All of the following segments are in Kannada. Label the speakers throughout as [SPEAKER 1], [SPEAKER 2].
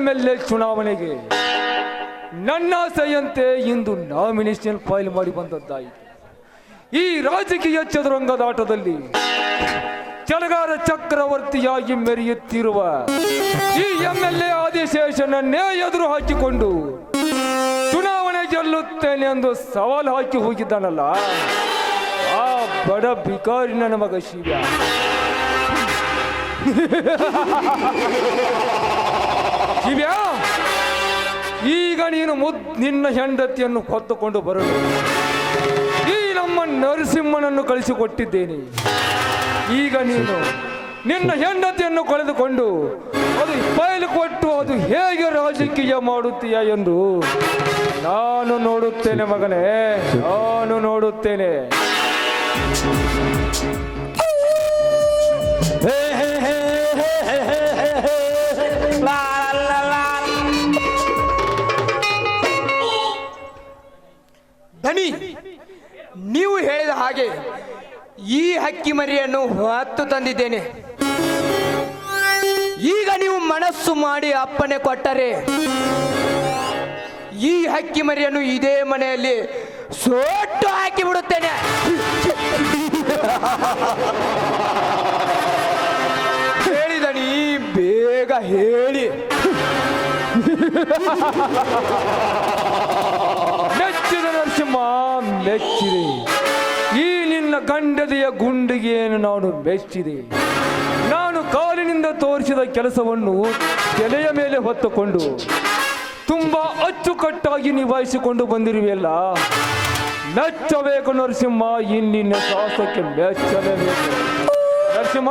[SPEAKER 1] ಎಂ ಎಲ್ ಎ ಚುನಾವಣೆಗೆ ನನ್ನ ಆಸೆಯಂತೆ ಇಂದು ನಾಮಿನೇಷನ್ ಫೈಲ್ ಮಾಡಿ ಬಂದದ್ದಾಯಿತು. ಈ ರಾಜಕೀಯ ಚದುರಂಗದಾಟದಲ್ಲಿ ಚಳಗಾರ ಚಕ್ರವರ್ತಿಯಾಗಿ ಮೆರೆಯುತ್ತಿರುವ ಈ ಎಂ ಎಲ್ ಎ ಆದಿಶೇಷನನ್ನೇ ಎದುರು ಹಾಕಿಕೊಂಡು ಚುನಾವಣೆ ಗೆಲ್ಲುತ್ತೇನೆ ಎಂದು ಸವಾಲು ಹಾಕಿ ಹೋಗಿದ್ದಾನಲ್ಲ, ಆ ಬಡ ಬಿಕಾರಿ ನನ್ನ ಮಗ ಶಿವ ಶಿವ್ಯ ಈಗ ನೀನು ಮುದ್, ನಿನ್ನ ಹೆಂಡತಿಯನ್ನು ಹೊತ್ತುಕೊಂಡು ಬರಲು. ಈ ನಮ್ಮ ನರಸಿಂಹನನ್ನು ಕಳಿಸಿಕೊಟ್ಟಿದ್ದೇನೆ. ಈಗ ನೀನು ನಿನ್ನ ಹೆಂಡತಿಯನ್ನು ಕಳೆದುಕೊಂಡು ಅದು ಬಯಲು ಕೊಟ್ಟು ಅದು ಹೇಗೆ ರಾಜಕೀಯ ಮಾಡುತ್ತೀಯ ಎಂದು ನಾನು ನೋಡುತ್ತೇನೆ ಮಗನೇ, ನಾನು ನೋಡುತ್ತೇನೆ.
[SPEAKER 2] ದನಿ ನೀವು ಹೇಳಿದ ಹಾಗೆ ಈ ಹಕ್ಕಿ ಮರಿಯನ್ನು ಹೊತ್ತು ತಂದಿದ್ದೇನೆ. ಈಗ ನೀವು ಮನಸ್ಸು ಮಾಡಿ ಅಪ್ಪನೆ ಕೊಟ್ಟರೆ ಈ ಹಕ್ಕಿ ಮರಿಯನ್ನು ಇದೇ ಮನೆಯಲ್ಲಿ ಸೋಟ್ಟು ಹಾಕಿ ಬಿಡುತ್ತೇನೆ ಹೇಳಿದನಿ ಬೇಗ ಹೇಳಿ.
[SPEAKER 1] ಮೆಚ್ಚಿದ. ಈ ನಿನ್ನ ಗಂಡದೆಯ ಗುಂಡಿಗೆಯನ್ನು ನಾನು ಮೆಚ್ಚಿದೆ. ನಾನು ಕಾಲಿನಿಂದ ತೋರಿಸಿದ ಕೆಲಸವನ್ನು ತಲೆಯ ಮೇಲೆ ಹೊತ್ತುಕೊಂಡು ತುಂಬಾ ಅಚ್ಚುಕಟ್ಟಾಗಿ ನಿಭಾಯಿಸಿಕೊಂಡು ಬಂದಿರುವೆಯಲ್ಲ. ಮೆಚ್ಚಬೇಕು ನರಸಿಂಹ, ಇನ್ನಿನ್ನ ಸಾಹಸಕ್ಕೆ ಮೆಚ್ಚಲೇಬೇಕು. ನರಸಿಂಹ,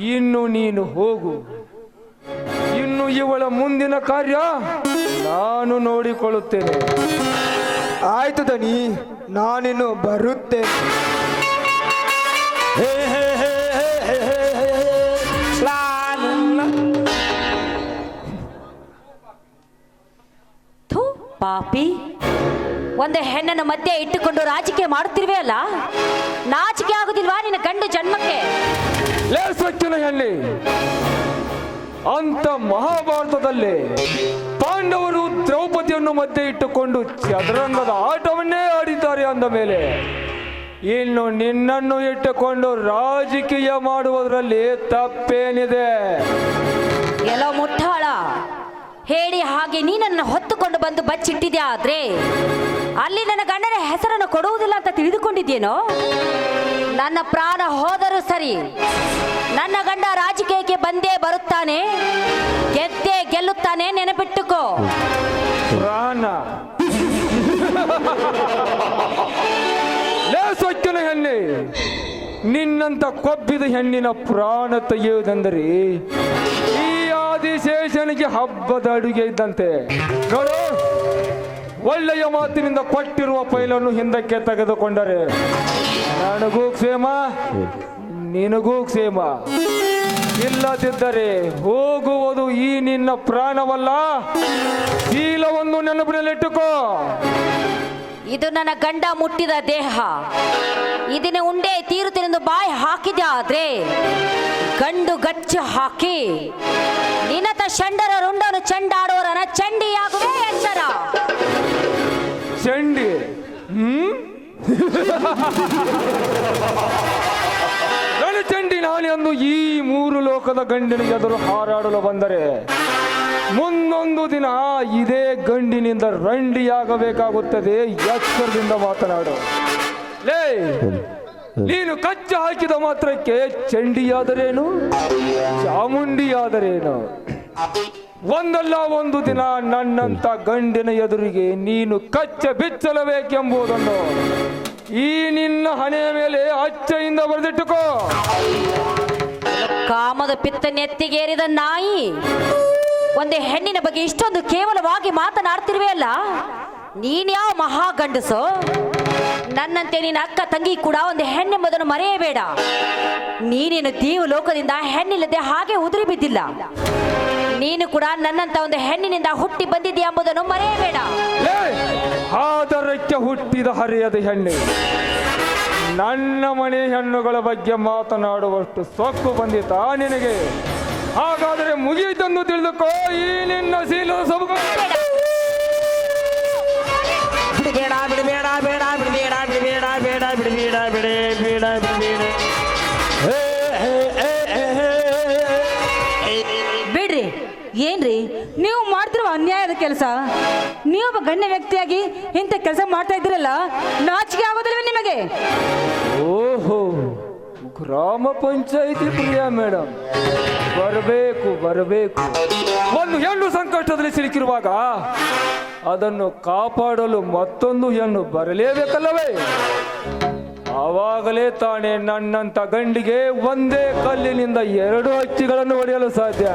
[SPEAKER 1] ಇನ್ನು ನೀನು ಹೋಗು. ಇನ್ನು ಇವಳ ಮುಂದಿನ ಕಾರ್ಯ ನಾನು ನೋಡಿಕೊಳ್ಳುತ್ತೇನೆ.
[SPEAKER 2] ಆಯ್ತು ದನಿ ನಾನಿನ್ನು ಬರುತ್ತೆ.
[SPEAKER 3] ಥು ಪಾಪಿ. ಒಂದು ಹೆಣ್ಣನ್ನು ಮಧ್ಯೆ ಇಟ್ಟುಕೊಂಡು ರಾಜಕೀಯ ಮಾಡುತ್ತಿರುವೆ ಅಲ್ಲ? ನಾಚಿಕೆ ಆಗುದಿಲ್ವಾ ನಿನ್ನ ಗಂಡು ಜನ್ಮಕ್ಕೆ?
[SPEAKER 1] ಹೆಣ್ಣೆ ಅಂತ ಮಹಾಭಾರತದಲ್ಲಿ ಪಾಂಡವರು ದ್ರೌಪದಿಯನ್ನು ಮಧ್ಯೆ ಇಟ್ಟುಕೊಂಡು ಚದುರಂಗದ ಆಟವನ್ನೇ ಆಡಿದ್ದಾರೆ ಅಂದ ಮೇಲೆ, ಇನ್ನು ನಿನ್ನನ್ನು ಇಟ್ಟುಕೊಂಡು ರಾಜಕೀಯ ಮಾಡುವುದರಲ್ಲಿ ತಪ್ಪೇನಿದೆ?
[SPEAKER 3] ಎಲ್ಲ ಮುಟ್ಟಾಳ ಹೇಳಿ ಹಾಗೆ ನೀನನ್ನು ಹೊತ್ತುಕೊಂಡು ಬಂದು ಬಚ್ಚಿಟ್ಟಿದ್ಯಾ ಆದ್ರೆ? ಅಲ್ಲಿ ನನ್ನ ಗಂಡನ ಹೆಸರನ್ನು ಕೊಡುವುದಿಲ್ಲ ಅಂತ ತಿಳಿದುಕೊಂಡಿದ್ದೇನೋ? ನನ್ನ ಪ್ರಾಣ ಹೋದರೂ ಸರಿ ನನ್ನ ಗಂಡ ರಾಜಕೀಯಕ್ಕೆ ಬಂದೇ ಬರುತ್ತಾನೆ, ಗೆದ್ದೇ ಗೆಲ್ಲುತ್ತಾನೆ ನೆನಪಿಟ್ಟುಕೋ.
[SPEAKER 1] ಪ್ರಾಣ ಹೆಣ್ಣೆ, ನಿನ್ನಂತ ಕೊಬ್ಬಿದ ಹೆಣ್ಣಿನ ಪ್ರಾಣ ತೆಗೆಯುವುದೆಂದರೆ, ಈ ಆದಿಶೇಷನಿಗೆ ಹಬ್ಬದ ಅಡುಗೆ ಇದ್ದಂತೆ. ನೋಡು, ಒಳ್ಳೆಯ ಮಾತಿನಿಂದ ಕೊಟ್ಟಿರುವ ಪೈಲನ್ನು ಹಿಂದಕ್ಕೆ ತೆಗೆದುಕೊಂಡರೆ. ನನಗೂ ಕ್ಷೇಮ ನಿನಗೂ ಕ್ಷೇಮ. ಇಲ್ಲದಿದ್ದರೆ ಹೋಗುವುದು ಈ ನಿನ್ನ ಪ್ರಾಣವಲ್ಲ. ಶೀಲವನ್ನು ನೆನಪಿನಲ್ಲಿಟ್ಟುಕೋ
[SPEAKER 3] ಇದು ನನ್ನ ಗಂಡ ಮುಟ್ಟಿದ ದೇಹ. ಇದನ್ನ ಉಂಡೆ ತೀರುತ್ತೆನೆಂದು ಬಾಯಿ ಹಾಕಿದೆ ಆದ್ರೆ ಗಂಡು ಗಚ್ಚು ಹಾಕಿ ನಿನತ ಚಂಡರ ರುಂಡನು ಚಂಡಾಡುವರನ ಚಂಡಿಯಾಗುವೆ ಎಚ್ಚರ
[SPEAKER 1] ಚಂಡಿ ಹ್ಮ್? ನಾನೆಂದು ಈ ಮೂರು ಲೋಕದ ಗಂಡಿನ ಎದುರು ಹಾರಾಡಲು ಬಂದರೆ ಮುಂದೊಂದು ದಿನ ಇದೇ ಗಂಡಿನಿಂದ ರಂಡಿಯಾಗಬೇಕಾಗುತ್ತದೆ ಎಚ್ಚರದಿಂದ ಮಾತನಾಡು. ಲೇ ನೀನು ಕಚ್ಚ ಹಾಕಿದ ಮಾತ್ರಕ್ಕೆ ಚಂಡಿಯಾದರೇನು? ಚಾಮುಂಡಿಯಾದರೇನು? ಒಂದಲ್ಲ ಒಂದು ದಿನ ನನ್ನಂತ ಗಂಡಿನ ಎದುರಿಗೆ ನೀನು ಕಚ್ಚ ಬಿಚ್ಚಲಬೇಕೆಂಬುದನ್ನು ಈ ನಿನ್ನ ಹಣೆಯ ಮೇಲೆ ಅಚ್ಚೆಯಿಂದ ಬರೆದಿಟ್ಟುಕೋ.
[SPEAKER 3] ಕಾಮದ ಪಿತ್ತ ನೆತ್ತಿಗೇರಿದ ನಾಯಿ, ಒಂದು ಹೆಣ್ಣಿನ ಬಗ್ಗೆ ಇಷ್ಟೊಂದು ಕೇವಲವಾಗಿ ಮಾತನಾಡ್ತಿರುವೆ ಅಲ್ಲ? ನೀನ್ಯಾವ ಮಹಾ ಗಂಡಸು? ನನ್ನಂತೆ ನಿನ್ನ ಅಕ್ಕ ತಂಗಿ ಕೂಡ ಒಂದು ಹೆಣ್ಣೆಂಬುದನ್ನು ಮರೆಯಬೇಡ. ನೀನೇನು ದೇವ ಲೋಕದಿಂದ ಹೆಣ್ಣಿಲ್ಲದೆ ಹಾಗೆ ಉದುರಿ ಬಿದ್ದಿಲ್ಲ. ನೀನು ಕೂಡ ನನ್ನಂತ ಒಂದು ಹೆಣ್ಣಿನಿಂದ ಹುಟ್ಟಿ ಬಂದಿದ್ದೀಯ ಎಂಬುದನ್ನು ಮರೆಯಬೇಡ.
[SPEAKER 1] ಆದರಕ್ಕೆ ಹುಟ್ಟಿದ ಹರಿಯದ ಹೆಣ್ಣು. ನನ್ನ ಮನೆ ಹೆಣ್ಣುಗಳ ಬಗ್ಗೆ ಮಾತನಾಡುವಷ್ಟು ಸೊಕ್ಕು ಬಂದಿತಾ ನಿನಗೆ. ಹಾಗಾದರೆ ಮುಗಿಯಿತೆಂದು ತಿಳಿದುಕೋ ಈ ನಿನ್ನ ಸೀಲು ಸೊಬಗು.
[SPEAKER 2] ಬಿಡಬೇಡ ಬಿಡಬೇಡ ಬೇಡ ಬಿಡಬೇಡ ಬಿಡಬೇಡ ಬೇಡ ಬಿಡಬೇಡ ಬಿಡೇ ಬೇಡ ಬಿಡಬೇಡ
[SPEAKER 4] ಏನ್ರಿ? ನೀವು ಮಾಡ್ತಿರುವ ಅನ್ಯಾಯದ ಕೆಲಸ? ನೀವೊಬ್ಬ ಗಣ್ಯ ವ್ಯಕ್ತಿಯಾಗಿ ಇಂಥ ಕೆಲಸ ಮಾಡ್ತಾ ಇದ್ದೀರಲ್ಲ, ನಾಚಿಕೆ ಆಗೋದಿಲ್ವೇ ನಿಮಗೆ?
[SPEAKER 1] ಓಹೋ, ಗ್ರಾಮ ಪಂಚಾಯಿತಿ ಪ್ರಿಯ ಮೇಡಮ್ ಬರಬೇಕು ಬರಬೇಕು. ಒಂದು ಹೆಣ್ಣು ಸಂಕಷ್ಟದಲ್ಲಿ ಸಿಲುಕಿರುವಾಗ ಅದನ್ನು ಕಾಪಾಡಲು ಮತ್ತೊಂದು ಹೆಣ್ಣು ಬರಲೇಬೇಕಲ್ಲವೇ? ಆವಾಗಲೇ ತಾನೇ ನನ್ನಂತ ಗಂಡಿಗೆ ಒಂದೇ ಕಲ್ಲಿನಿಂದ ಎರಡು ಹಕ್ಕಿಗಳನ್ನು ಹೊಡೆಯಲು ಸಾಧ್ಯ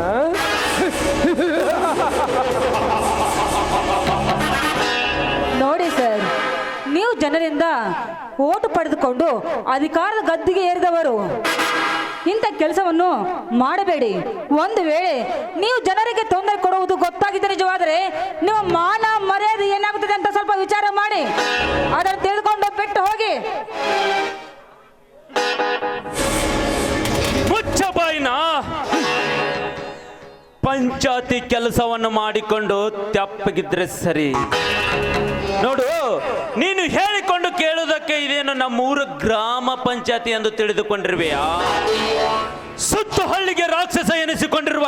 [SPEAKER 4] ನೋಡಿ ಸರ್, ನೀವು ಜನರಿಂದ ಓಟು ಪಡೆದುಕೊಂಡು ಅಧಿಕಾರದ ಗದ್ದಿಗೆ ಏರಿದವರು. ಇಂಥ ಕೆಲಸವನ್ನು ಮಾಡಬೇಡಿ. ಒಂದು ವೇಳೆ ನೀವು ಜನರಿಗೆ ತೊಂದರೆ ಕೊಡುವುದು ಗೊತ್ತಾಗಿದೆ ನಿಜವಾದರೆ ನಿಮ್ಮ ಮಾನ ಮರ್ಯಾದೆ ಏನಾಗುತ್ತದೆ ಅಂತ ಸ್ವಲ್ಪ ವಿಚಾರ ಮಾಡಿ. ಅದನ್ನು ತಿಳಿದುಕೊಂಡು ಬಿಟ್ಟು ಹೋಗಿ.
[SPEAKER 5] ಪಂಚಾಯತಿ ಕೆಲಸವನ್ನು ಮಾಡಿಕೊಂಡು ತಪ್ಪಗಿದ್ರೆ ಸರಿ. ನೋಡು, ನೀನು ಹೇಳಿಕೊಂಡು ಕೇಳುವುದಕ್ಕೆ ಇದೇನು ನಮ್ಮೂರು ಗ್ರಾಮ ಪಂಚಾಯತಿ ಎಂದು ತಿಳಿದುಕೊಂಡಿರುವೆಯಾ? ಸುತ್ತು ಹಳ್ಳಿಗೆ ರಾಕ್ಷಸ ಎನಿಸಿಕೊಂಡಿರುವ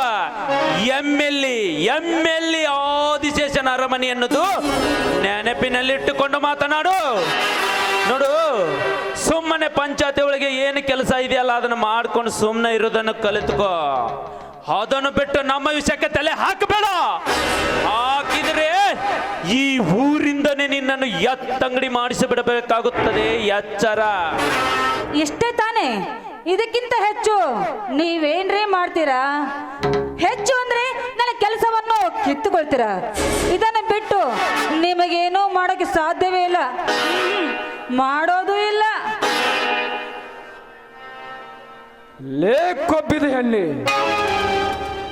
[SPEAKER 5] ಎಂ ಎಲ್ ಎಂ ಎಲ್ ಆದಿಶೇಷನ ಅರಮನೆ ಎನ್ನುವುದು ನೆನಪಿನಲ್ಲಿಟ್ಟುಕೊಂಡು ಮಾತನಾಡು. ನೋಡು, ಸುಮ್ಮನೆ ಪಂಚಾಯತಿ ಒಳಗೆ ಏನು ಕೆಲಸ ಇದೆಯಲ್ಲ, ಅದನ್ನು ಮಾಡ್ಕೊಂಡು ಸುಮ್ಮನೆ ಇರೋದನ್ನು ಕಲಿತುಕೋ. ಅದನ್ನು ಬಿಟ್ಟು ನಮ್ಮ ವಿಷಯಕ್ಕೆ ತಲೆ ಹಾಕಬೇಡ. ಹಾಕಿದ್ರೆ ಈ ಊರಿಂದನೇ ನಿನ್ನನ್ನು ಎತ್ತಂಗಡಿ ಮಾಡಿಸಿ ಬಿಡಬೇಕಾಗುತ್ತದೆ ಎಚ್ಚರ.
[SPEAKER 4] ಇಷ್ಟೇ ತಾನೇ ಇದಕ್ಕಿಂತ ಹೆಚ್ಚು ನೀವೇನ್ರಿ ಮಾಡ್ತೀರಾ? ಹೆಚ್ಚು ಅಂದ್ರೆ ನನ್ನ ಕೆಲಸವನ್ನು ಕಿತ್ತುಕೊಳ್ತೀರಾ? ಇದನ್ನು ಬಿಟ್ಟು ನಿಮಗೇನೂ ಮಾಡೋಕೆ ಸಾಧ್ಯವೇ ಇಲ್ಲ. ಮಾಡೋದು ಮಾಡೋದೂ ಇಲ್ಲ.
[SPEAKER 1] ಲೇ ಕೊಬ್ಬಿದ ಹೆಣ್ಣೆ.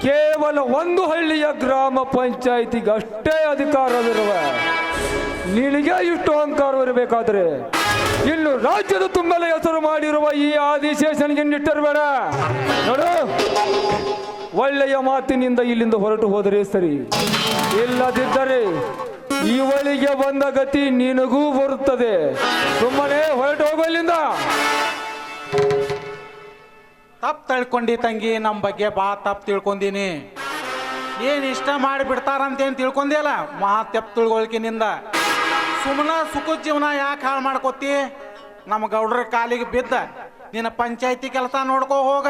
[SPEAKER 1] ಕೇವಲ ಒಂದು ಹಳ್ಳಿಯ ಗ್ರಾಮ ಪಂಚಾಯಿತಿಗೆ ಅಷ್ಟೇ ಅಧಿಕಾರವಿರುವ ನಿನಗೆ ಇಷ್ಟು ಅಹಂಕಾರವಿರಬೇಕಾದ್ರೆ ಇನ್ನು ರಾಜ್ಯದ ತುಂಬಲೇ ಹೆಸರು ಮಾಡಿರುವ ಈ ಆದಿಶೇಷನಿಗೆ ನಿಟ್ಟಿರಬೇಡ. ನೋಡು, ಒಳ್ಳೆಯ ಮಾತಿನಿಂದ ಇಲ್ಲಿಂದ ಹೊರಟು ಹೋದರೆ ಸರಿ. ಇಲ್ಲದಿದ್ದರೆ ಇವಳಿಗೆ ಬಂದ ಗತಿ ನಿನಗೂ ಬರುತ್ತದೆ. ಸುಮ್ಮನೆ ಹೊರಟು ಹೋಗು ಇಲ್ಲಿಂದ.
[SPEAKER 6] ತಪ್ಪು ತಳ್ಕೊಂಡಿ ತಂಗಿ ನಮ್ಮ ಬಗ್ಗೆ ಬಾ ತಪ್ಪು ತಿಳ್ಕೊಂಡೀನಿ. ಏನು ಇಷ್ಟ ಮಾಡಿಬಿಡ್ತಾರಂತೇನು ಬಿಡ್ತಾರಂತೇನು ತಿಳ್ಕೊಂದಿಯಲ್ಲ ಮಹಾ ತಪ್ಪು ತಿಳ್ಕೊಳ್ಕಿನಿಂದ ಸುಮ್ಮನೆ ಸುಖ ಜೀವನ ಯಾಕೆ ಹಾಳು ಮಾಡ್ಕೊತಿ ನಮ್ಮ ಗೌಡ್ರ ಕಾಲಿಗೆ ಬಿದ್ದ. ನಿನ್ನ ಪಂಚಾಯತಿ ಕೆಲಸ ನೋಡ್ಕೋ ಹೋಗ.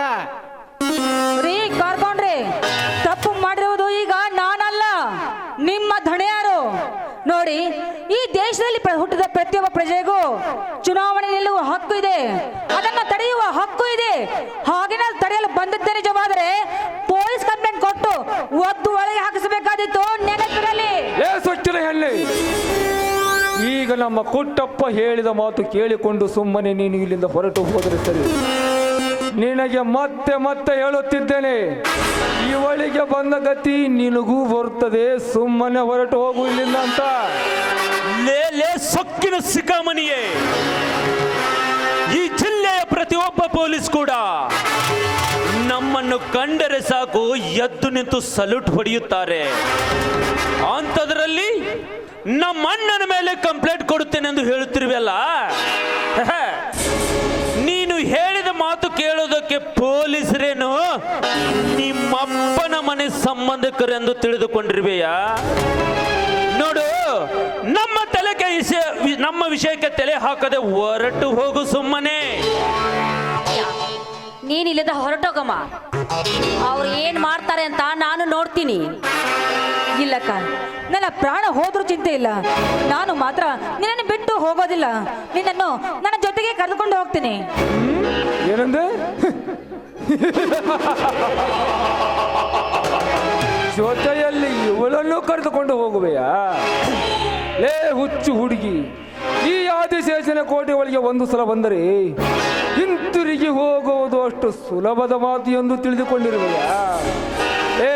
[SPEAKER 4] ರೀ ಪ್ರತಿಯೊಬ್ಬ ಪ್ರಜೆಗೂ ಚುನಾವಣೆ ನಿಲ್ಲುವ ಹಕ್ಕು ಇದೆ. ಅದನ್ನು ತಡೆಯುವ ಹಕ್ಕು ಇದೆ. ಹಾಗೆ ತಡೆಯಲು ಬಂದದ್ದೇ ನಿಜವಾದರೆ ಪೊಲೀಸ್ ಕಂಪ್ಲೇಂಟ್ ಕೊಟ್ಟು ಒದ್ದು ಒಳಗೆ ಹಾಕಿಸಬೇಕಾದಿತ್ತು ನೆನಪಿರಲಿ.
[SPEAKER 1] ಈಗ ನಮ್ಮ ಕುಟ್ಟಪ್ಪ ಹೇಳಿದ ಮಾತು ಕೇಳಿಕೊಂಡು ಸುಮ್ಮನೆ ನೀನು ಇಲ್ಲಿಂದ ಹೊರಟು ಹೋದರೆ ಸರಿ. ನಿನಗೆ ಮತ್ತೆ ಮತ್ತೆ ಹೇಳುತ್ತಿದ್ದೇನೆ. ಇವಳಿಗೆ ಬಂದ ಗತಿ ನಿನಗೂ ಬರುತ್ತದೆ. ಸುಮ್ಮನೆ ಹೊರಟು ಹೋಗು ಇಲ್ಲಿಂದ ಅಂತ.
[SPEAKER 5] ಸೊಕ್ಕಿನ ಸಿಕಾಮಣಿಯೇ ಈ ಜಿಲ್ಲೆಯ ಪ್ರತಿಯೊಬ್ಬ ಪೊಲೀಸ್ ಕೂಡ ನಮ್ಮನ್ನು ಕಂಡರೆ ಸಾಕು, ಎದ್ದು ನಿಂತು ಸಲ್ಯೂಟ್ ಹೊಡೆಯುತ್ತಾರೆ. ಅಂಥದ್ರಲ್ಲಿ ನಮ್ಮ ಅಣ್ಣನ ಮೇಲೆ ಕಂಪ್ಲೇಂಟ್ ಕೊಡುತ್ತೇನೆ ಎಂದು ಹೇಳುತ್ತಿರುವಲ್ಲ ನೀನು ಹೇಳಿದ ಮಾತು ಕೇಳೋದಕ್ಕೆ ಪೊಲೀಸರೇನು? ನಿಮ್ಮಪ್ಪನ ಮನೆ ಸಂಬಂಧಿಕರೆಂದು ತಿಳಿದುಕೊಂಡಿರುವೆಯಾ? ನೋಡು, ನಮ್ಮ ತಲೆಗೆ ವಿಷಯ ನಮ್ಮ ವಿಷಯಕ್ಕೆ ತಲೆ ಹಾಕದೆ ಹೊರಟು ಹೋಗು ಸುಮ್ಮನೆ.
[SPEAKER 3] ನೀನ್ ಇಲ್ಲದ ಹೊರಟೋಗಮ್ಮ. ಅವ್ರು ಏನ್ ಮಾಡ್ತಾರೆ ಅಂತ ನಾನು ನೋಡ್ತೀನಿ.
[SPEAKER 4] ಇಲ್ಲಕ್ಕ ನನ್ನ ಪ್ರಾಣ ಹೋದ್ರು ಚಿಂತೆ ಇಲ್ಲ. ನಾನು ಮಾತ್ರ ನಿನ್ನನ್ನು ಬಿಟ್ಟು ಹೋಗೋದಿಲ್ಲ. ನಿನ್ನನ್ನು ನನ್ನ ಜೊತೆಗೆ ಕರೆದುಕೊಂಡು ಹೋಗ್ತೀನಿ.
[SPEAKER 1] ಏನಂದೆ? ಜೊತೆಯಲ್ಲಿ ಇವಳನ್ನು ಕರೆದುಕೊಂಡು ಹೋಗುವೆಯಾ? ಲೇ ಹುಚ್ಚು ಹುಡುಗಿ ಈ ಆದಿಶೇಷನ ಕೋಟೆ ಒಳಗೆ ಒಂದು ಸಲ ಬಂದರೆ ಹಿಂತಿರುಗಿ ಹೋಗುವುದು ಅಷ್ಟು ಸುಲಭದ ಮಾತು ಎಂದು ತಿಳಿದುಕೊಂಡಿರುವೆಯ? ಏ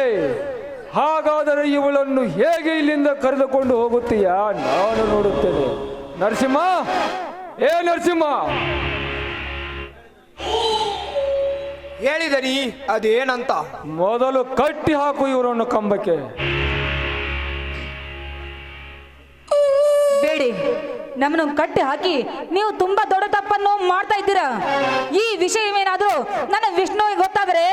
[SPEAKER 1] ಹಾಗಾದರೆ ಇವಳನ್ನು ಹೇಗೆ ಇಲ್ಲಿಂದ ಕರೆದುಕೊಂಡು ಹೋಗುತ್ತೀಯಾ? ನಾನು ನೋಡುತ್ತೇನೆ. ನರಸಿಂಹ ಏ ನರಸಿಂಹ!
[SPEAKER 7] ಹೇಳಿದನಿ ಅದೇನಂತ?
[SPEAKER 1] ಮೊದಲು ಕಟ್ಟಿ ಹಾಕು ಇವರನ್ನು ಕಂಬಕ್ಕೆ.
[SPEAKER 4] ಬೇಡಿ. ನಮ್ಮನ್ನು ಕಟ್ಟಿ ಹಾಕಿ ನೀವು ತುಂಬಾ ದೊಡ್ಡ ತಪ್ಪನ್ನು ಮಾಡ್ತಾ ಇದ್ದೀರಾ? ಈ ಏನಾದರೂ ನನ್ನ ವಿಷ್ಣುವಿಗೆ ಗೊತ್ತಾದರೆ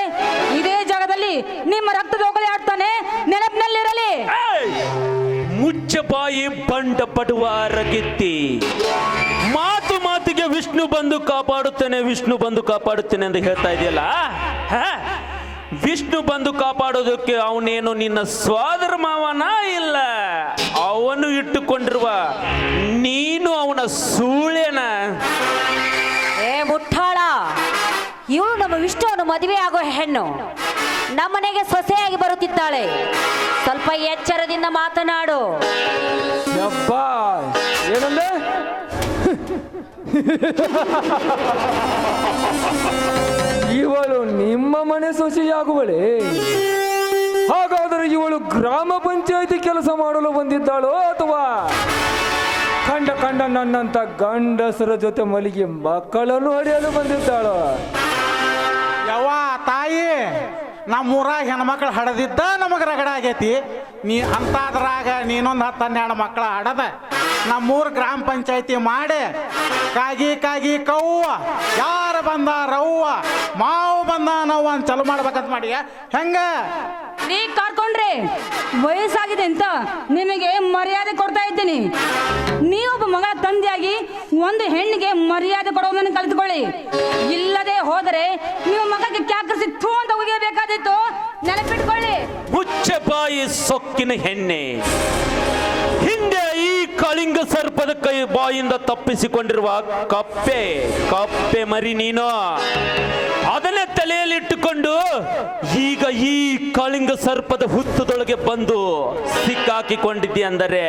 [SPEAKER 4] ಇದೇ ಜಾಗದಲ್ಲಿ ನಿಮ್ಮ ರಕ್ತದ ಹೋಗಲಿ ಆಡ್ತಾನೆ ನೆನಪಿನಲ್ಲಿರಲಿ.
[SPEAKER 5] ಏಯ್! ಮುಚ್ಚ ಬಾಯಿ ಬಂಡ ಪಡುವ ರಗಿತ್ತಿ. ಮಾತು ಮಾತಿಗೆ ವಿಷ್ಣು ಬಂದು ಕಾಪಾಡುತ್ತೇನೆ, ವಿಷ್ಣು ಬಂದು ಕಾಪಾಡುತ್ತೇನೆ ಅಂತ ಹೇಳ್ತಾ ಇದೆಯಲ್ಲ? ವಿಷ್ಣು ಬಂದು ಕಾಪಾಡೋದಕ್ಕೆ ಅವನೇನು ನಿನ್ನ ಸ್ವಾದರ ಇಲ್ಲ? ಅವನು ಇಟ್ಟುಕೊಂಡಿರುವ ನೀನು ಅವನ ಸೂಳೆನ
[SPEAKER 3] ಏ ಮುಟ್ಟಾಳ ಇವಳು ನಮ್ಮ ವಿಷ್ಣುವನ್ನು ಮದುವೆ ಆಗೋ ಹೆಣ್ಣು. ನಮ್ಮನೆಗೆ ಸೊಸೆಯಾಗಿ ಬರುತ್ತಿದ್ದಾಳೆ. ಸ್ವಲ್ಪ ಎಚ್ಚರದಿಂದ ಮಾತನಾಡು.
[SPEAKER 1] ಯಪ್ಪಾ ಏನಂದೆ? ಇವಳು ನಿಮ್ಮ ಮನೆ ಸೊಸೆಯಾಗುವಳೆ. ಹಾಗಾದರೆ ಇವಳು ಗ್ರಾಮ ಮಾಡಲು ಬಂದಿದ್ದಾಳೋ ಅಥವಾ ಕಂಡ ಕಂಡ ನನ್ನಂತ ಗಂಡಸರ ಜೊತೆ ಮಲಗಿ ಮಕ್ಕಳನ್ನು ಹೊಡೆಯಲು ಬಂದಿದ್ದಾಳೋ?
[SPEAKER 6] ಯವ್ವ, ತಾಯಿ ನಮ್ಮೂರಾಗ ಹೆಣ್ಮಕ್ಳು ಹಡದಿದ್ದ ನಮಗೆ ರಗಡ ಆಗೈತಿ. ನೀ ಅಂತಾದ್ರಾಗ ನೀನೊಂದು ಹತ್ತು ಹನ್ನೆರಡು ಮಕ್ಕಳ ಹಡದ. ನಮ್ಮೂರು ಗ್ರಾಮ ಪಂಚಾಯತಿ ಮಾಡಿ. ಕಾಗಿ ಕಾಗಿ ಕವ್ವ. ಯಾರು ಬಂದ ರವ್ವ? ಮಾವು ಬಂದ ನಾವು ಅಂತ ಚಲೋ ಮಾಡ್ಬೇಕಂತ ಮಾಡಿ ಹೆಂಗ?
[SPEAKER 4] ನೀ ಕರ್ಕೊಂಡ್ರಿ ವಯಸ್ಸಾಗಿದೆ ಅಂತ ನಿಮಗೆ ಮರ್ಯಾದೆ ಕೊಡ್ತಾ ಇದ್ದೀನಿ. ನೀವೊಬ್ಬ ಮಗಳ ತಂದೆಯಾಗಿ ಒಂದು ಹೆಣ್ಣಿಗೆ ಮರ್ಯಾದೆ ಕೊಡೋದನ್ನು ಕಲಿತುಕೊಳ್ಳಿ. ಇಲ್ಲದೆ ಹೋದರೆ ನಿಮ್ಮ ಮಗಕ್ಕೆ ಕ್ಯಾಕರಿಸಿ ಥೂ ಅಂತ ಉಗಿಯಬೇಕಾದಿತ್ತು ನೆನಪಿಟ್ಕೊಳ್ಳಿ.
[SPEAKER 5] ಮುಚ್ಚ ಬಾಯಿ ಸೊಕ್ಕಿನ ಹೆಣ್ಣೆ. ಹಿಂದೆ ಈ ಕಳಿಂಗ ಸರ್ಪದ ಕೈ ಬಾಯಿಂದ ತಪ್ಪಿಸಿಕೊಂಡಿರುವ ಕಪ್ಪೆ ಕಪ್ಪೆ ಮರಿ ನೀನು. ಅದನ್ನೇ ತಲೆಯಲ್ಲಿಟ್ಟುಕೊಂಡು ಈಗ ಈ ಕಳಿಂಗ ಸರ್ಪದ ಹುತ್ತದೊಳಗೆ ಬಂದು ಸಿಕ್ಕಾಕಿಕೊಂಡಿದ್ದೆ ಅಂದರೆ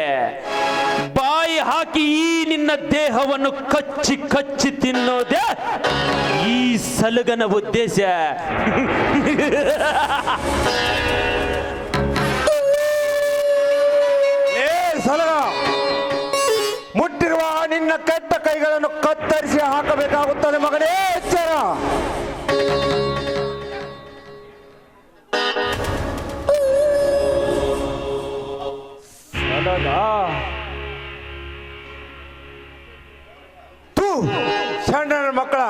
[SPEAKER 5] ಬಾಯಿ ಹಾಕಿ ಈ ನಿನ್ನ ದೇಹವನ್ನು ಕಚ್ಚಿ ಕಚ್ಚಿ ತಿನ್ನೋದೇ ಈ ಸಲಗನ ಉದ್ದೇಶ.
[SPEAKER 7] ಕೈಗಳನ್ನು ಕತ್ತರಿಸಿ ಹಾಕಬೇಕಾಗುತ್ತದೆ ಮಗನೇ ಎಚ್ಚರ. ಚಂಡನ ಮಕ್ಕಳ.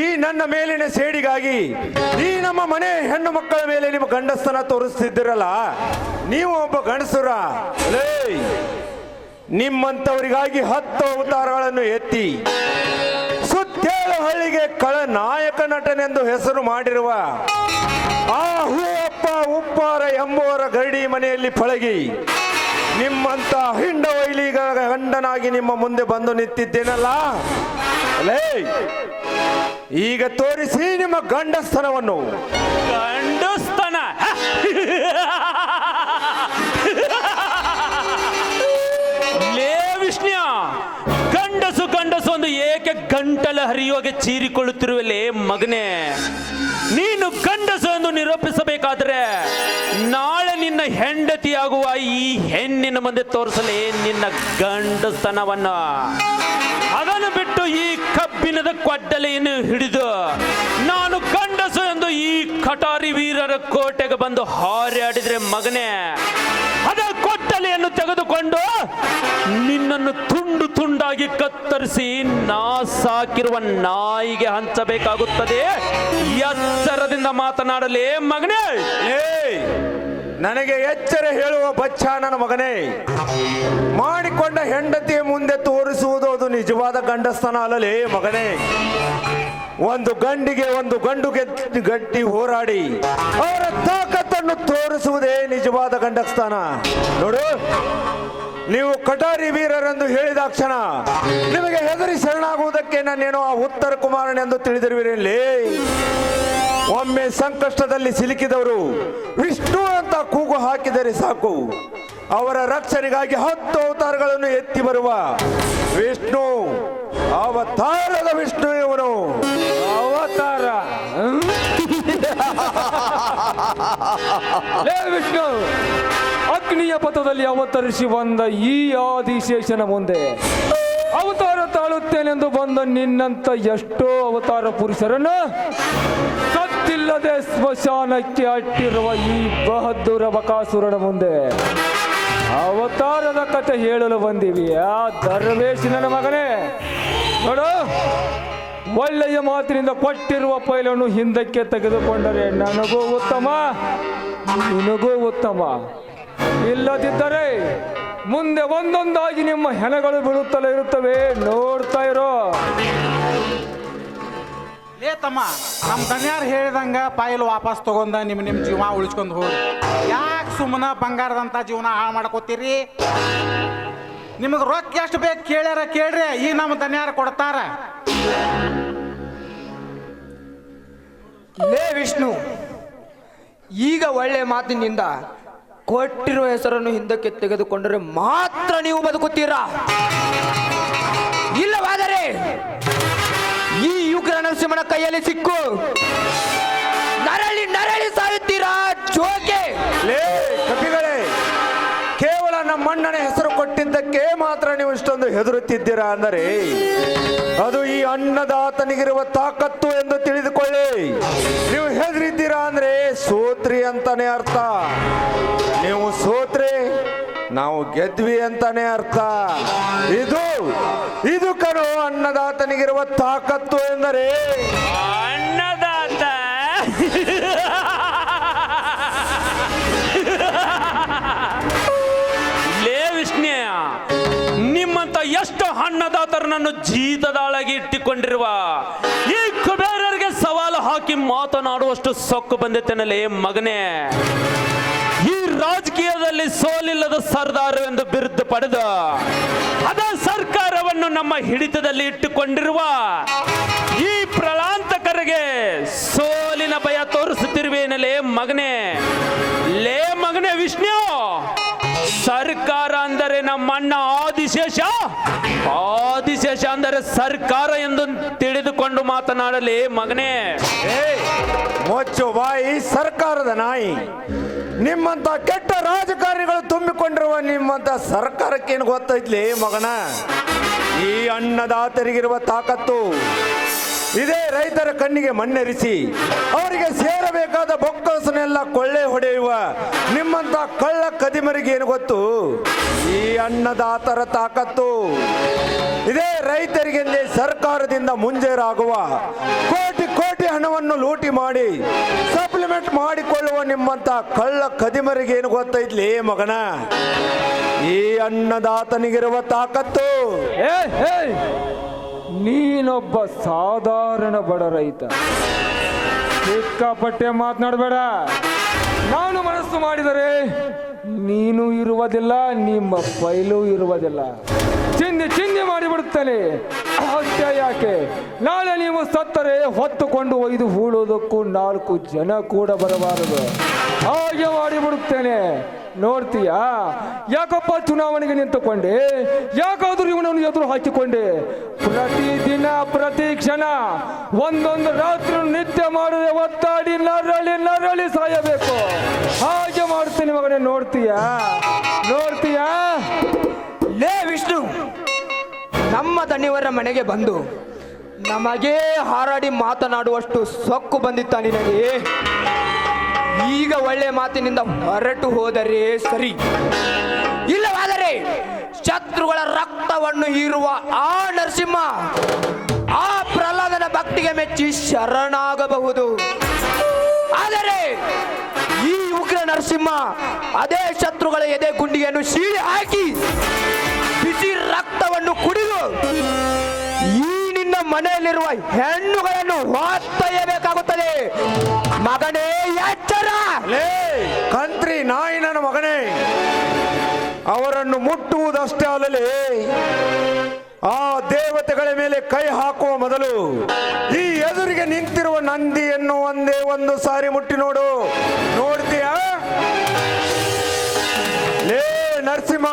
[SPEAKER 7] ಈ ನನ್ನ ಮೇಲಿನ ಸೇಡಿಗಾಗಿ ಈ ನಮ್ಮ ಮನೆ ಹೆಣ್ಣು ಮಕ್ಕಳ ಮೇಲೆ ನಿಮ್ಮ ಗಂಡಸ್ತನ ತೋರಿಸ್ತಿದ್ದೀರಲ್ಲ ನೀವು ಒಬ್ಬ ಗಂಡಸುರ. ನಿಮ್ಮಂಥವರಿಗಾಗಿ ಹತ್ತು ಅವತಾರಗಳನ್ನು ಎತ್ತಿ ಸುತ್ತೇಳು ಹಳ್ಳಿಗೆ ಕಳ ನಾಯಕ ನಟನೆಂದು ಹೆಸರು ಮಾಡಿರುವ ಆ ಹೂವಪ್ಪ ಉಪ್ಪಾರ ಎಂಬುವರ ಗರಡಿ ಮನೆಯಲ್ಲಿ ಪಳಗಿ. ನಿಮ್ಮಂತ ಹಿಂಡ ವೈಲಿಗ ಗಂಡನಾಗಿ ನಿಮ್ಮ ಮುಂದೆ ಬಂದು ನಿಂತಿದ್ದೇನಲ್ಲ? ಲೇ, ಈಗ ತೋರಿಸಿ ನಿಮ್ಮ ಗಂಡಸ್ತನವನ್ನು
[SPEAKER 5] ಗಂಡಸ್ತನ ಗಂಟಲ ಹರಿಯೋಗೆ ಚೀರಿಕೊಳ್ಳುತ್ತಿರುವಲೇ ಮಗನೇ, ನೀನು ಗಂಡಸು ಎಂದು ನಿರೂಪಿಸಬೇಕಾದ್ರೆ ನಾಳೆ ನಿನ್ನ ಹೆಂಡತಿಯಾಗುವ ಈ ಹೆಣ್ಣಿನ ಮುಂದೆ ತೋರಿಸಲೇ ನಿನ್ನ ಗಂಡಸ್ತನವನ್ನು. ಅದನ್ನು ಬಿಟ್ಟು ಈ ಕಬ್ಬಿಣದ ಕೊಡ್ಡಲೆಯನ್ನು ಹಿಡಿದು ನಾನು ಗಂಡಸು ಎಂದು ಈ ಕಟಾರಿ ವೀರರ ಕೋಟೆಗೆ ಬಂದು ಹಾರಾಡಿದ್ರೆ ಮಗನೇ ಅದ ಕೊಟ್ಟಲೆಯನ್ನು ತೆಗೆದುಕೊಂಡು ನಿನ್ನನ್ನು ತುಂಡು ತುಂಡಾಗಿ ಕತ್ತರಿಸಿ ನಾ ಸಾಕಿರುವ ನಾಯಿಗೆ ಹಂಚಬೇಕಾಗುತ್ತದೆ. ಎಚ್ಚರದಿಂದ ಮಾತನಾಡಲೇ, ಮಗನೇ.
[SPEAKER 7] ಏ ನನಗೆ ಎಚ್ಚರ ಹೇಳುವ ಬಚ್ಚ ನನ್ನ ಮಗನೇ. ಮಾಡಿಕೊಂಡ ಹೆಂಡತಿಯ ಮುಂದೆ ತೋರಿಸುವುದು ಅದು ನಿಜವಾದ ಗಂಡಸ್ತನ ಅಲ್ಲಲೇ ಮಗನೇ. ಒಂದು ಗಂಡಿಗೆ ಒಂದು ಗಂಡು ಗಟ್ಟಿ ಹೋರಾಡಿ ಅವರ ತಾಕತ್ತನ್ನು ತೋರಿಸುವುದೇ ನಿಜವಾದ ಗಂಡಸ್ಥಾನ ನೋಡು, ನೀವು ಕಟಾರಿ ವೀರರೆಂದು ಹೇಳಿದಾಕ್ಷಣ, ನಿಮಗೆ ಹೆದರಿ ಶರಣಾಗುವುದಕ್ಕೆ ನಾನೇನೋ ಆ ಉತ್ತರ ಕುಮಾರನೆಂದು ತಿಳಿದಿರುವಿರಲಿ ಒಮ್ಮೆ ಸಂಕಷ್ಟದಲ್ಲಿ ಸಿಲುಕಿದವರು ವಿಷ್ಣು ಅಂತ ಕೂಗು ಹಾಕಿದರೆ ಸಾಕು. ಅವರ ರಕ್ಷಣೆಗಾಗಿ ಹತ್ತು ಅವತಾರಗಳನ್ನು ಎತ್ತಿ ಬರುವ ವಿಷ್ಣು ಅವತಾರದ ವಿಷ್ಣು ಇವನು.
[SPEAKER 1] ಅವತಾರ? ವಿಷ್ಣು ಅಗ್ನಿಯ ಪಥದಲ್ಲಿ ಅವತರಿಸಿ ಬಂದ ಈ ಆದಿಶೇಷನ ಮುಂದೆ ಅವತಾರ ತಾಳುತ್ತೇನೆಂದು ಬಂದ ನಿನ್ನಂತ ಎಷ್ಟೋ ಅವತಾರ ಪುರುಷರನ್ನು ಸತ್ತಿಲ್ಲದೆ ಸ್ಮಶಾನಕ್ಕೆ ಅಟ್ಟಿರುವ ಈ ಬಹದ್ದೂರ ಬಕಾಸುರನ ಮುಂದೆ ಅವತಾರದ ಕಥೆ ಹೇಳಲು ಬಂದಿವಿ. ಆ ದರ್ವೇಶಿನ ಮಗನೇ ನೋಡು. ಒಳ್ಳೆಯ ಮಾತಿನಿಂದ ಕೊಟ್ಟಿರುವ ಪೈಲನ್ನು ಹಿಂದಕ್ಕೆ ತೆಗೆದುಕೊಂಡರೆ ನನಗೂ ಉತ್ತಮ, ನಿನಗೂ ಉತ್ತಮ. ಇಲ್ಲದಿದ್ದರೆ ಮುಂದೆ ಒಂದೊಂದಾಗಿ ನಿಮ್ಮ ಹೆಣಗಳು ಬೀಳುತ್ತಲೇ ಇರುತ್ತವೆ. ನೋಡ್ತಾ ಇರೋ.
[SPEAKER 6] ಏ ತಮ್ಮ, ನಮ್ಮ ದಣ್ಯಾರು ಹೇಳಿದಂಗ ಪೈಲ್ ವಾಪಸ್ ತಗೊಂಡ ನಿಮ್ಮ ನಿಮ್ಮ ಜೀವ ಉಳಿಸ್ಕೊಂಡು ಹೋಗಿ. ಯಾಕೆ ಸುಮ್ಮನೆ ಬಂಗಾರದಂಥ ಜೀವನ ಹಾಳು ಮಾಡ್ಕೋತೀರಿ? ನಿಮಗೆ ರೊಕ್ಕ ಎಷ್ಟು ಬೇಕು ಕೇಳ್ಯಾರ, ಕೇಳ್ರಿ. ಈ ನಮ್ಮ ಧನ್ಯಾರ ಕೊಡ್ತಾರ.
[SPEAKER 8] ಲೇ ವಿಷ್ಣು, ಈಗ ಒಳ್ಳೆ ಮಾತಿನಿಂದ ಕೊಟ್ಟಿರುವ ಹೆಸರನ್ನು ಹಿಂದಕ್ಕೆ ತೆಗೆದುಕೊಂಡರೆ ಮಾತ್ರ ನೀವು ಬದುಕುತ್ತೀರಾ? ಇಲ್ಲವಾದರೆ ಈ ಯುಗ್ರ ನರಸಿಂಹನ ಕೈಯಲ್ಲಿ ಸಿಕ್ಕು. ನರಳಿ ನರಳಿ ಸಾಯುತ್ತೀರಾ, ಜೋಕೆ?
[SPEAKER 7] ಕೇವಲ ನಮ್ಮಣ್ಣನ ಹೆಸರು ಕೊಟ್ಟಿದ್ದಕ್ಕೆ ಮಾತ್ರ ನೀವು ಇಷ್ಟೊಂದು ಹೆದರುತ್ತಿದ್ದೀರಾ ಅಂದರೆ ಅದು ಈ ಅನ್ನದಾತನಿಗಿರುವ ತಾಕತ್ತು ಎಂದು ತಿಳಿದುಕೊಳ್ಳಿ. ನೀವು ಹೆದರಿದ್ದೀರಾ ಅಂದ್ರೆ ಸೋತ್ರಿ ಅಂತಾನೆ ಅರ್ಥ. ನೀವು ಸೋತ್ರಿ, ನಾವು ಗೆದ್ವಿ ಅಂತಾನೆ ಅರ್ಥ. ಇದು ಇದು ಕಣೋ ಅನ್ನದಾತನಿಗಿರುವ ತಾಕತ್ತು ಎಂದರೆ
[SPEAKER 5] ಅನ್ನದಾತ. ಅನ್ನದಾತರನನ್ನು ಜೀತದಾಳಾಗಿ ಇಟ್ಟುಕೊಂಡಿರುವ ಈ ಕುಬೇರರಿಗೆ ಸವಾಲು ಹಾಕಿ ಮಾತನಾಡುವಷ್ಟು ಸೊಕ್ಕು ಬಂದಿತ್ತೇನಲೇ ಮಗನೇ. ಈ ರಾಜಕೀಯದಲ್ಲಿ ಸೋಲಿಲ್ಲದ ಸರ್ದಾರ್ ಎಂದು ಬಿರುದು ಪಡೆದ ಅದೇ ಸರ್ಕಾರವನ್ನು ನಮ್ಮ ಹಿಡಿತದಲ್ಲಿ ಇಟ್ಟುಕೊಂಡಿರುವ ಈ ಪ್ರಳಾಂತಕರಿಗೆ ಸೋಲಿನ ಭಯ ತೋರಿಸುತ್ತಿರುವೇನಲೇ ಮಗನೇ. ಲೇ ಮಗನೇ ವಿಷ್ಣು. ಸರ್ಕಾರ ಅಂದರೆ ನಮ್ಮಣ್ಣ ಆದಿಶೇಷ. ಆದಿಶೇಷ ಅಂದರೆ ಸರ್ಕಾರ ಎಂದು ತಿಳಿದುಕೊಂಡು ಮಾತನಾಡಲಿ ಮಗನೇ.
[SPEAKER 7] ಮೊಚ್ಚು ಬಾಯಿ, ಸರ್ಕಾರದ ನಾಯಿ. ನಿಮ್ಮಂತ ಕೆಟ್ಟ ರಾಜಕಾರಣಿಗಳು ತುಂಬಿಕೊಂಡಿರುವ ನಿಮ್ಮಂತ ಸರ್ಕಾರಕ್ಕೇನು ಗೊತ್ತೈತ್ಲಿ ಮಗನ? ಈ ಅನ್ನದಾತರಿಗಿರುವ ತಾಕತ್ತು ಇದೇ ರೈತರ ಕಣ್ಣಿಗೆ ಮಣ್ಣೆರಿಸಿ ಅವರಿಗೆ ಸೇರಬೇಕಾದ ಬೊಕ್ಕಸನೆಲ್ಲ ಕೊಳ್ಳೆ ಹೊಡೆಯುವ ನಿಮ್ಮಂತ ಕಳ್ಳ ಕದಿಮರಿಗೆ ಏನು ಗೊತ್ತು? ಈ ಅನ್ನದಾತರ ತಾಕತ್ತು. ಇದೇ ರೈತರಿಗೆ ಸರ್ಕಾರದಿಂದ ಮುಂಜೇರಾಗುವ ಕೋಟಿ ಕೋಟಿ ಹಣವನ್ನು ಲೂಟಿ ಮಾಡಿ ಸಪ್ಲಿಮೆಂಟ್ ಮಾಡಿಕೊಳ್ಳುವ ನಿಮ್ಮಂತ ಕಳ್ಳ ಕದಿಮರಿಗೆ ಏನು ಗೊತ್ತೈತ್ಲಿ ಮಗನ? ಈ ಅನ್ನದಾತನಿಗಿರುವ ತಾಕತ್ತು.
[SPEAKER 1] ನೀನೊಬ್ಬ ಸಾಧಾರಣ ಬಡ ರೈತ. ಸಿಕ್ಕಾಪಟ್ಟೆ ಮಾತನಾಡಬೇಡ. ನಾನು ಮನಸ್ಸು ಮಾಡಿದರೆ ನೀನು ಇರುವುದಿಲ್ಲ, ನಿಮ್ಮ ಫೈಲು ಇರುವುದಿಲ್ಲ. ಚಿಂದಿ ಚಿಂದಿ ಮಾಡಿಬಿಡುತ್ತೇನೆ ಅಷ್ಟೇ ಯಾಕೆ? ನಾಳೆ ನೀವು ಸತ್ತರೆ, ಹೊತ್ತುಕೊಂಡು ಒಯ್ದು ಹೂಳೋದಕ್ಕೂ ನಾಲ್ಕು ಜನ ಕೂಡ ಬರಬಾರದು. ಹಾಗೆ ಮಾಡಿಬಿಡುತ್ತೇನೆ. ನೋಡ್ತೀಯಾ? ಯಾಕಪ್ಪ ಚುನಾವಣೆಗೆ ನಿಂತುಕೊಂಡೆ? ಯಾಕಾದ್ರೂ ಇವನನ್ನು ಎದುರು ಹಾಕಿಕೊಂಡೆ? ಪ್ರತಿದಿನ, ಪ್ರತಿ ಕ್ಷಣ ಒಂದೊಂದು ರಾತ್ರಿ ನಿತ್ಯ ಮಾಡದೆ ಒತ್ತಾಡಿ ನರಳಿ ನರಳಿ ಸಾಯಬೇಕು. ಹಾಗೆ ಮಾಡ್ತೀನಿ ಮಗನೇ, ನೋಡ್ತೀಯಾ? ನೋಡ್ತೀಯಾ?
[SPEAKER 8] ಲೇ ವಿಷ್ಣು, ನಮ್ಮ ದಣಿವರ ಮನೆಗೆ ಬಂದು ನಮಗೇ ಹಾರಾಡಿ ಮಾತನಾಡುವಷ್ಟು ಸೊಕ್ಕು ಬಂದಿತ್ತ ನಿನಗೆ. ಈಗ ಒಳ್ಳೆ ಮಾತಿನಿಂದ ಹೊರಟು ಹೋದರೆ ಸರಿ. ಇಲ್ಲವಾದರೆ ಶತ್ರುಗಳ ರಕ್ತವನ್ನು ಹೀರುವ ಆ ನರಸಿಂಹ ಆ ಪ್ರಹ್ಲಾದನ ಭಕ್ತಿಗೆ ಮೆಚ್ಚಿ ಶರಣಾಗಬಹುದು. ಆದರೆ ಈ ಉಗ್ರ ನರಸಿಂಹ ಅದೇ ಶತ್ರುಗಳ ಎದೆ ಗುಂಡಿಯನ್ನು ಸೀಳಿ ಹಾಕಿ ಬಿಸಿ ರಕ್ತವನ್ನು ಕುಡಿದು ಈ ನಿನ್ನ ಮನೆಯಲ್ಲಿರುವ ಹೆಣ್ಣುಗಳನ್ನು ಹೊತ್ತೊಯ್ಯಬೇಕಾಗುತ್ತದೆ ಮಗನೇ ಎಚ್ಚರ.
[SPEAKER 7] ಕಂತ್ರಿ ನಾಯಿ ನನ್ನ ಮಗನೇ. ಅವರನ್ನು ಮುಟ್ಟುವುದಷ್ಟೇ ಅಲ್ಲಲೇ ಆ ದೇವತೆಗಳ ಮೇಲೆ ಕೈ ಹಾಕುವ ಮೊದಲು ಈ ಎದುರಿಗೆ ನಿಂತಿರುವ ನಂದಿಯನ್ನು ಒಂದೇ ಒಂದು ಸಾರಿ ಮುಟ್ಟಿ ನೋಡು. ನೋಡ್ತೀಯ? ಲೇ ನರಸಿಂಹ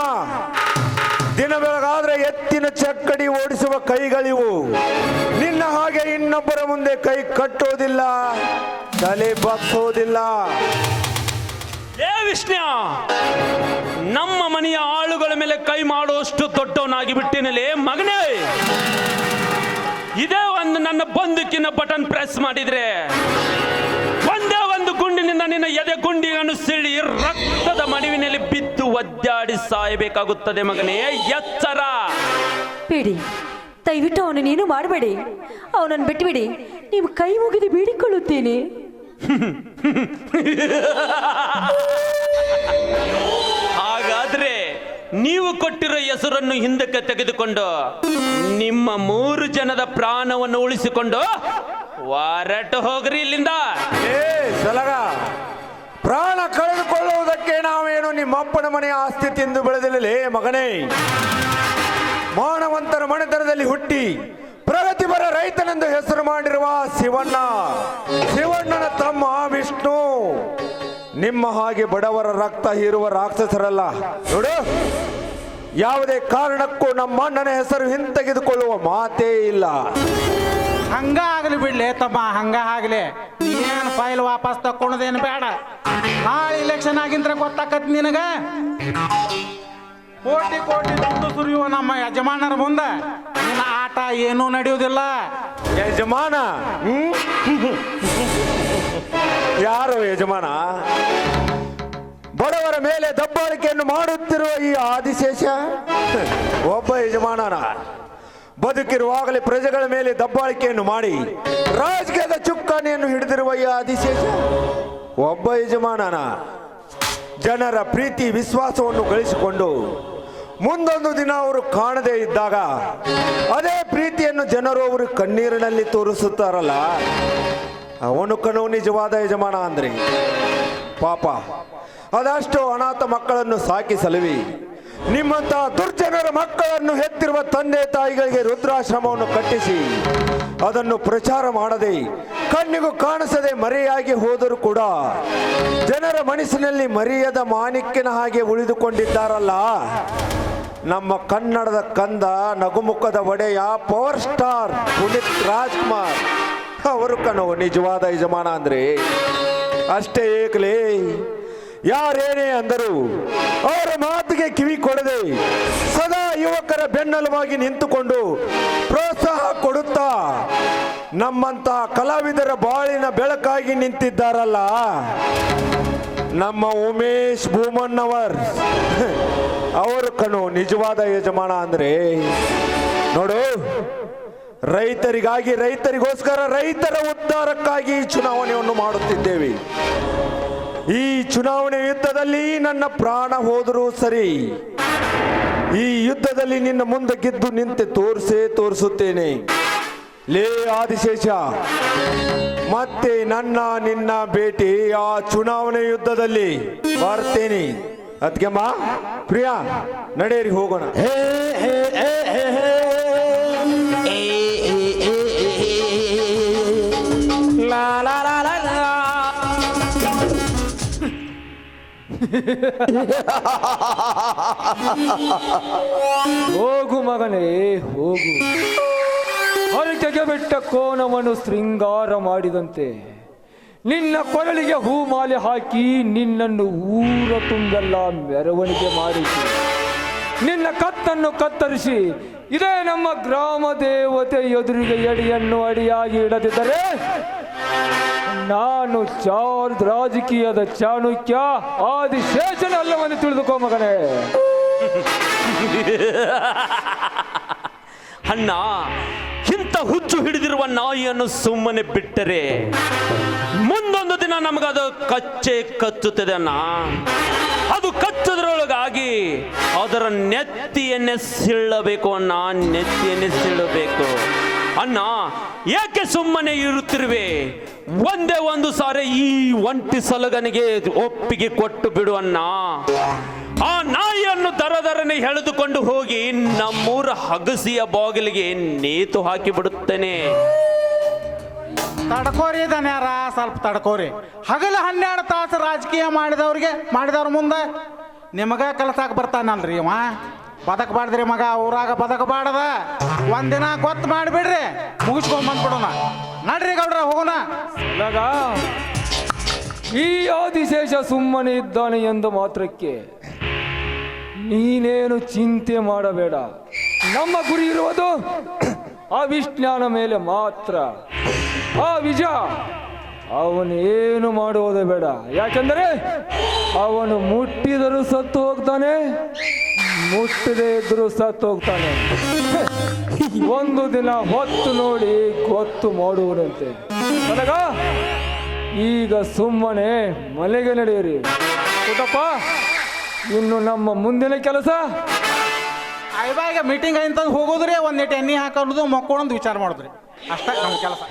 [SPEAKER 7] ದಿನ ಬೆಳಗಾದ್ರೆ ಎತ್ತಿನ ಚಕ್ಕಡಿ ಓಡಿಸುವ ಕೈಗಳಿವು. ನಿನ್ನ ಹಾಗೆ ಇನ್ನೊಬ್ಬರ ಮುಂದೆ ಕೈ ಕಟ್ಟೋದಿಲ್ಲ ತಲೆ ಬಗ್ಸೋದಿಲ್ಲ
[SPEAKER 5] ಏ ವಿಷ್ಣು ನಮ್ಮ ಮನೆಯ ಆಳುಗಳ ಮೇಲೆ ಕೈ ಮಾಡುವಷ್ಟು ದೊಡ್ಡವನಾಗಿ ಬಿಟ್ಟಿನಲೇ ಮಗನೇ. ಇದೇ ಒಂದು ನನ್ನ ಬಂದುಕಿನ ಬಟನ್ ಪ್ರೆಸ್ ಮಾಡಿದ್ರೆ ಒಂದೇ ಒಂದು ಗುಂಡಿನಿಂದ ನಿನ್ನ ಎದೆ ಗುಂಡಿಯನ್ನು ಸಿಳಿ ರಕ್ತದ ಮಡಿವಿನಲ್ಲಿ ಬಿದ್ದು ಒದ್ದಾಡಿ ಸಾಯಬೇಕಾಗುತ್ತದೆ ಮಗನೇ. ಎಚ್ಚರ.
[SPEAKER 3] ಬಿಡಿ. ದಯವಿಟ್ಟು ಅವನು ನೀನು ಮಾಡಬೇಡಿ. ಅವನನ್ನು ಬಿಟ್ಟುಬಿಡಿ ನೀವು ಕೈ ಮುಗಿದು ಬೇಡಿಕೊಳ್ಳುತ್ತೇನೆ
[SPEAKER 5] ಹಾಗಾದ್ರೆ ನೀವು ಕೊಟ್ಟಿರೋ ಹೆಸರನ್ನು ಹಿಂದಕ್ಕೆ ತೆಗೆದುಕೊಂಡು ನಿಮ್ಮ ಮೂರು ಜನದ ಪ್ರಾಣವನ್ನು ಉಳಿಸಿಕೊಂಡು ಹೊರಟು ಹೋಗ್ರಿ ಇಲ್ಲಿಂದ.
[SPEAKER 7] ಏ ಸಲಗ ಪ್ರಾಣ ಕಳೆದುಕೊಳ್ಳುವುದಕ್ಕೆ ನಾವೇನು ನಿಮ್ಮಪ್ಪನ ಮನೆಯ ಆಸ್ತಿ ತಿಂದು ಬೆಳೆದಿಲ್ಲಲೇ ಮಗನೇ? ಮಾನವಂತರ ಮನೆತನದಲ್ಲಿ ಹುಟ್ಟಿ ಪ್ರಗತಿಪರ ರೈತನೆಂದು ಹೆಸರು ಮಾಡಿರುವ ಶಿವಣ್ಣ. ಶಿವಣ್ಣನ ತಮ್ಮ ವಿಷ್ಣು. ನಿಮ್ಮ ಹಾಗೆ ಬಡವರ ರಕ್ತ ಹೀರುವ ರಾಕ್ಷಸರಲ್ಲ. ನೋಡು, ಯಾವುದೇ ಕಾರಣಕ್ಕೂ ನಮ್ಮ ಅಣ್ಣನ ಹೆಸರು ಹಿಂತೆಗೆದುಕೊಳ್ಳುವ ಮಾತೇ ಇಲ್ಲ.
[SPEAKER 6] ಹಂಗ ಆಗಲಿ ಬಿಡ್ಲಿ ತಮ್ಮ, ಹಂಗ ಆಗ್ಲಿ. ಏನು ಫೈಲ್ ವಾಪಸ್ ತಕ್ಕೊಳೋದೇನು ಬೇಡ. ಆ ಇಲೆಕ್ಷನ್ ಆಗಿಂದ್ರೆ ಗೊತ್ತಾಕತ್ ನಿನಗ. ಕೋಟಿ ಕೋಟಿ ದುಡ್ಡು ಸುರಿಯುವ ನಮ್ಮ ಯಜಮಾನರ ಮುಂದೆ ನಿನ್ನ ಆಟ ಏನೂ ನಡೆಯುವುದಿಲ್ಲ.
[SPEAKER 7] ಯಜಮಾನ? ಹ್ಮ್? ಯಾರು ಯಜಮಾನ? ಬಡವರ ಮೇಲೆ ದಬ್ಬಾಳಿಕೆಯನ್ನು ಮಾಡುತ್ತಿರುವ ಈ ಆದಿಶೇಷ? ಒಬ್ಬ ಯಜಮಾನನ. ಬದುಕಿರುವಾಗಲೇ ಪ್ರಜೆಗಳ ಮೇಲೆ ದಬ್ಬಾಳಿಕೆಯನ್ನು ಮಾಡಿ ರಾಜಕೀಯದ ಚುಕ್ಕಾಣಿಯನ್ನು ಹಿಡಿದಿರುವ ಈ ಆದಿಶೇಷ? ಒಬ್ಬ ಯಜಮಾನನ. ಜನರ ಪ್ರೀತಿ, ವಿಶ್ವಾಸವನ್ನು ಗಳಿಸಿಕೊಂಡು ಮುಂದೊಂದು ದಿನ ಅವರು ಕಾಣದೇ ಇದ್ದಾಗ ಅದೇ ಪ್ರೀತಿಯನ್ನು ಜನರು ಅವರು ಕಣ್ಣೀರಿನಲ್ಲಿ ತೋರಿಸುತ್ತಾರಲ್ಲ, ಅವನು ಕಣೋ ನಿಜವಾದ ಯಜಮಾನ ಅಂದ್ರೆ ಪಾಪ. ಅದಷ್ಟು ಅನಾಥ ಮಕ್ಕಳನ್ನು ಸಾಕಿ ಸಲುವಿ ನಿಮ್ಮಂತಹ ದುರ್ಜನರ ಮಕ್ಕಳನ್ನು ಹೆತ್ತಿರುವ ತಂದೆ ತಾಯಿಗಳಿಗೆ ರುದ್ರಾಶ್ರಮವನ್ನು ಕಟ್ಟಿಸಿ. ಅದನ್ನು ಪ್ರಚಾರ ಮಾಡದೆ ಕಣ್ಣಿಗೂ ಕಾಣಿಸದೆ ಮರೆಯಾಗಿ ಹೋದರೂ ಕೂಡ ಜನರ ಮನಸ್ಸಿನಲ್ಲಿ ಮರೆಯದ ಮಾಣಿಕ್ಯನ ಹಾಗೆ ಉಳಿದುಕೊಂಡಿದ್ದಾರಲ್ಲ, ನಮ್ಮ ಕನ್ನಡದ ಕಂದ, ನಗುಮುಖದ ಒಡೆಯ ಪವರ್ ಸ್ಟಾರ್ ಪುನೀತ್ ರಾಜ್ಕುಮಾರ್ ಅವರು ಕಣವು ನಿಜವಾದ ಯಜಮಾನ ಅಂದ್ರೆ. ಅಷ್ಟೇ ಏಕಲೇ, ಯಾರೇನೇ ಅಂದರು ಅವರ ಮಾತಿಗೆ ಕಿವಿ ಕೊಡದೆ ಯುವಕರ ಬೆನ್ನಲವಾಗಿ ನಿಂತುಕೊಂಡು ಪ್ರೋತ್ಸಾಹ ಕೊಡುತ್ತಾ ನಮ್ಮಂತ ಕಲಾವಿದರ ಬಾಳಿನ ಬೆಳಕಾಗಿ ನಿಂತಿದ್ದಾರಲ್ಲ. ನಮ್ಮ ಉಮೇಶ್ ಭೂಮಣ್ಣವರ್. ಅವರು ಕಣು, ನಿಜವಾದ ಯಜಮಾನ ಅಂದ್ರೆ ನೋಡು, ರೈತರಿಗಾಗಿ, ರೈತರಿಗೋಸ್ಕರ ರೈತರ ಉದ್ಧಾರಕ್ಕಾಗಿ ಚುನಾವಣೆಯನ್ನು ಮಾಡುತ್ತಿದ್ದೇವೆ. ಈ ಚುನಾವಣೆ ಯುದ್ಧದಲ್ಲಿ ನನ್ನ ಪ್ರಾಣ ಹೋದರೂ ಸರಿ ಈ ಯುದ್ಧದಲ್ಲಿ ನಿನ್ನ ಮುಂದೆ ಗೆದ್ದು ನಿಂತೆ ತೋರಿಸೇ ತೋರಿಸುತ್ತೇನೆ. ಲೇ ಆದಿಶೇಷ, ಮತ್ತೆ ನನ್ನ ನಿನ್ನ ಭೇಟಿ ಆ ಚುನಾವಣೆ ಯುದ್ಧದಲ್ಲಿ ಬರ್ತೇನೆ. ಅದ್ಕೆಮ್ಮ ಪ್ರಿಯಾ, ನಡೆಯರಿ, ಹೋಗೋಣ.
[SPEAKER 2] ಲಾ
[SPEAKER 1] ಹೋಗು ಮಗನೇ, ಹೋಗು. ಹರಕೆಗೆ ಬಿಟ್ಟ ಕೋನವನ್ನು ಶೃಂಗಾರ ಮಾಡಿದಂತೆ. ನಿನ್ನ ಕೊರಳಿಗೆ ಹೂಮಾಲೆ ಹಾಕಿ ನಿನ್ನನ್ನು ಊರ ತುಂಬೆಲ್ಲ ಮೆರವಣಿಗೆ ಮಾಡಿತು. ನಿನ್ನ ಕತ್ತನ್ನು ಕತ್ತರಿಸಿ, ಇದೇ ನಮ್ಮ ಗ್ರಾಮ ದೇವತೆ ಎದುರಿಗೆ ಎಡಿಯನ್ನು ಅಡಿಯಾಗಿ ಇಡದಿದ್ದರೆ ನಾನು ಚಾರ್ಜ್ ರಾಜಕೀಯದ ಚಾಣಕ್ಯ ಆದಿಶೇಷನಲ್ಲವನ್ನು ತಿಳಿದುಕೋ ಮಗನೇ.
[SPEAKER 5] ಅಣ್ಣ ಇಂತ ಹುಚ್ಚು ಹಿಡಿದಿರುವ ನಾಯಿಯನ್ನು ಸುಮ್ಮನೆ ಬಿಟ್ಟರೆ ಮುಂದೊಂದು ದಿನ ನಮಗದು ಕಚ್ಚೆ ಕಚ್ಚುತ್ತದೆ ಅಣ್ಣ. ಅದು ಕಚ್ಚದ್ರೊಳಗಾಗಿ ಅದರ ನೆತ್ತಿಯನ್ನೇ ಸಿಳ್ಳಬೇಕು ಅಣ್ಣ, ನೆತ್ತಿಯನ್ನೇ ಸಿಳ್ಳಬೇಕು. ಅಣ್ಣ ಯಾಕೆ ಸುಮ್ಮನೆ ಇರುತ್ತಿರುವೆ? ಒಂದೇ ಒಂದು ಸಾರಿ ಈ ಒಂಟಿ ಸಲಗನಿಗೆ ಒಪ್ಪಿಗೆ ಕೊಟ್ಟು ಬಿಡು ಅಣ್ಣ. ಆ ನಾಯಿಯನ್ನು ದರ ದರನೆ ಎಳೆದುಕೊಂಡು ಹೋಗಿ ನಮ್ಮೂರ ಹಗಸಿಯ ಬಾಗಿಲಿಗೆ ನೇತು ಹಾಕಿ ಬಿಡುತ್ತೇನೆ.
[SPEAKER 6] ತಡ್ಕೋರಿ ದನ್ಯಾರ ಸ್ವಲ್ಪ ತಡ್ಕೋರಿ. ಹಗಲು ಹನ್ನೆರಡು ತಾಸು ರಾಜಕೀಯ ಮಾಡಿದವ್ರಿಗೆ, ಮಾಡಿದವ್ರ ಮುಂದೆ ನಿಮಗ ಕಲಸಾಕ ಬರ್ತಾನಲ್ರಿ ಇವ? ಬದಕಬಾರ್ದ್ರಿ ಮಗ, ಊರಾಗ ಬದಕಬಾರ್ದ ಒಂದಿನ ಗೊತ್ತು ಮಾಡಿಬಿಡ್ರಿ. ಮುಗಿಸ್ಕೊಂಡ್ ಬಂದ್ಬಿಡೋಣ. ನಡ್ರಿ ಗೌಡ್ರ, ಹೋಗೋಣ.
[SPEAKER 1] ಇವಾಗ ಈ ಆದಿಶೇಷ ಸುಮ್ಮನೆ ಇದ್ದಾನೆ ಎಂದು ಮಾತ್ರಕ್ಕೆ. ನೀನೇನು ಚಿಂತೆ ಮಾಡಬೇಡ. ನಮ್ಮ ಗುರಿ ಇರುವುದು ಆ ವಿಜ್ಞಾನ ಮೇಲೆ ಮಾತ್ರ. ಆ ವಿಜ ಏನು ಮಾಡುವುದು ಬೇಡ. ಯಾಕೆಂದರೆ ಅವನು ಮುಟ್ಟಿದರೂ ಸತ್ತು ಹೋಗ್ತಾನೆ. ಮುಟ್ಟದೇ ಇದ್ರು ಸತ್ತು ಹೋಗ್ತಾನೆ. ಒಂದು ದಿನ ಹೊತ್ತು ನೋಡಿ ಗೊತ್ತು ಮಾಡುವುದಂತೆ ನನಗ ಈಗ ಸುಮ್ಮನೆ ಮನೆಗೆ ನಡೆಯಿರಿ. ಪುಟಪ್ಪ ಇನ್ನು ನಮ್ಮ ಮುಂದಿನ ಕೆಲಸ?
[SPEAKER 6] ಆಯ್ಬಾಗ ಮೀಟಿಂಗ್ ಅಂತ ಹೋಗೋದ್ರಿ ಒಂದಿಟ್ಟು ಎಣ್ಣೆ ಹಾಕೋದು ಮಕ್ಕೊಳ್ಳೋದು ವಿಚಾರ ಮಾಡಿದ್ರಿ. ಅಷ್ಟೇ ನಮ್ಮ ಕೆಲಸ.